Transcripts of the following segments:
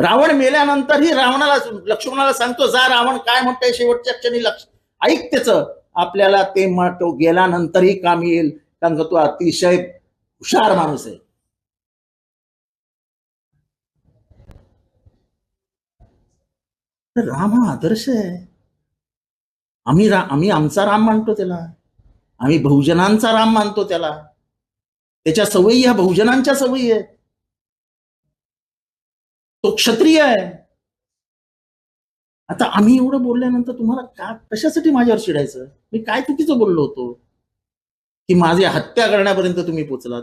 रावण मेल्यानंतरही रावणाला लक्ष्मणाला सांगतो जा रावण काय म्हणतोय शेवटच्या क्षणी लक्ष ऐक त्याच. आपल्याला ते म्हणतो गेल्यानंतरही काम येईल कारण का तो अतिशय हुशार माणूस आहे. तर राम हा आदर्श आहे. आम्ही रा आम्ही आमचा राम मानतो त्याला. आम्ही बहुजनांचा राम मानतो त्याला. त्याच्या सवयी ह्या बहुजनांच्या सवयी आहेत. तो क्षत्रिय आहे. आता आम्ही एवढं बोलल्यानंतर तुम्हाला का कशासाठी माझ्यावर चिडायचं? मी काय चुकीचं बोललो होतो? की माझी हत्या करण्यापर्यंत तुम्ही पोचलात.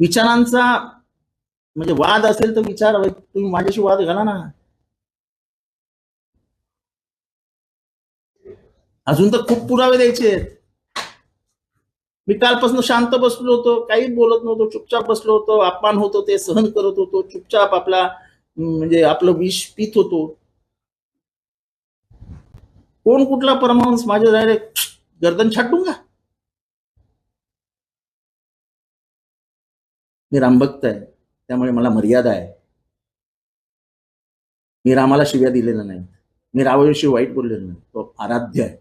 विचारांचा म्हणजे वाद असेल तर विचार तुम्ही माझ्याशी वाद घाला ना. अजून तर खूप पुरावे द्यायचे आहेत. मी कालपासून शांत बसलो होतो काही बोलत नव्हतो चुपचाप बसलो होतो अपमान होतो ते सहन करत होतो चुपचाप आपला म्हणजे आपलं विष पित होतो. कोण कुठला परमहंस माझ्या डायरेक्ट गर्दन छाटून का मी रामभक्त आहे त्यामुळे मला मर्यादा आहे. मी रामाला शिव्या दिलेल्या नाही मी रामाविषयी वाईट बोललेलो नाही. तो आराध्य आहे.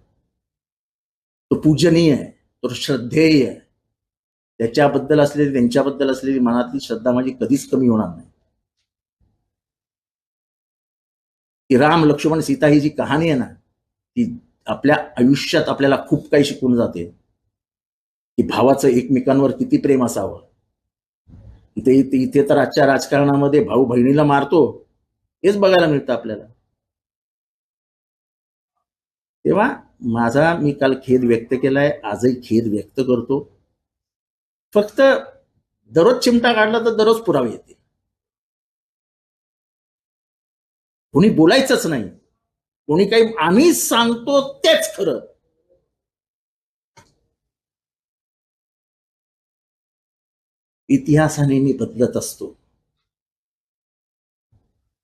तो पूजनीय आहे. तो श्रद्धेय आहे. त्याच्याबद्दल असलेली त्यांच्याबद्दल असलेली मनातली श्रद्धा माझी कधीच कमी होणार नाही. की राम लक्ष्मण सीता ही जी कहाणी आहे ना ती आपल्या आयुष्यात आपल्याला खूप काही शिकून जाते. की भावाचं एकमेकांवर किती प्रेम असावं. इथे इथे इथे तर आजच्या राजकारणामध्ये भाऊ बहिणीला मारतो. हेच बघायला मिळतं आपल्याला. तेव्हा माझा मी काल खेद व्यक्त केलाय आजही खेद व्यक्त करतो. फक्त दररोज चिमटा काढला तर दररोज पुरावे येते कोणी बोलायचंच नाही. कोणी काही आम्ही सांगतो तेच खरं. इतिहास हा नेहमी बदलत असतो.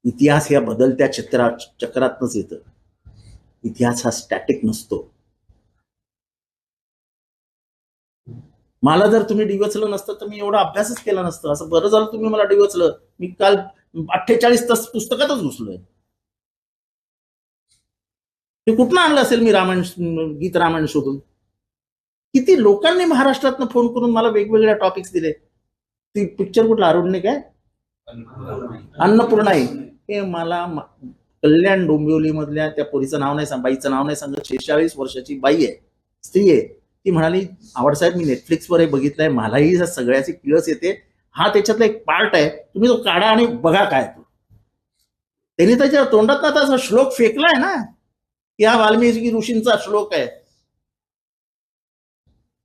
इतिहास या बदलत्या चित्रा चक्रातनच येतं. इतिहास हा स्टॅटिक नसतो. मला जर तुम्ही डिवचलं नसतं तर मी एवढा अभ्यासच केला नसतं. असं बरं झालं तुम्ही मला डिवचलं. मी काल अठ्ठेचाळीस तास पुस्तकातच घुसलोय. ते कुठनं आणलं असेल मी रामायण गीत रामायण शोधून? किती लोकांनी महाराष्ट्रातनं फोन करून मला वेगवेगळ्या टॉपिक्स दिले. ती पिक्चर कुठला? अरुणने काय? अन्नपूर्णाई. हे मला कल्याण डोंबिवली मधल्या त्या पोरीचं नाव नाही सांग बाईचं नाव नाही सांगत शेहेचाळीस वर्षाची बाई आहे स्त्री आहे. ती म्हणाली आवडसाहेब मी नेटफ्लिक्सवर हे बघितलंय मलाही सगळ्याची किळस येते. हा त्याच्यातला एक पार्ट आहे तुम्ही तो काढा आणि बघा काय तो. त्यांनी त्याच्या तोंडात ना तसा श्लोक फेकलाय ना की हा वाल्मिकी ऋषींचा श्लोक आहे.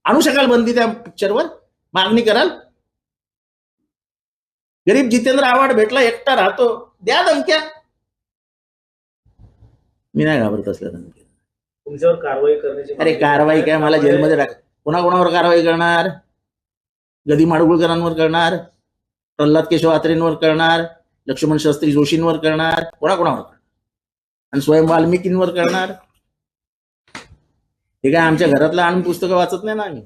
आणू शकाल बंदी त्या पिक्चरवर मागणी कराल? गरीब जितेंद्र आव्हाड भेटला एकटा राहतो. द्या दमक्या मी नाही घाबरत असल्या तुमच्यावर कारवाई करण्याची अरे कारवाई काय? मला जेलमध्ये टाक. कोणा कोणावर कारवाई करणार? गदी माडगुळकरांवर करणार? प्रल्हाद केशव आत्रेंवर करणार? लक्ष्मण शास्त्री जोशींवर करणार? कोणा कोणावर करणार? आणि स्वयं वाल्मिकींवर करणार? हे काय आमच्या घरातलं आणून पुस्तकं वाचत नाही ना आम्ही?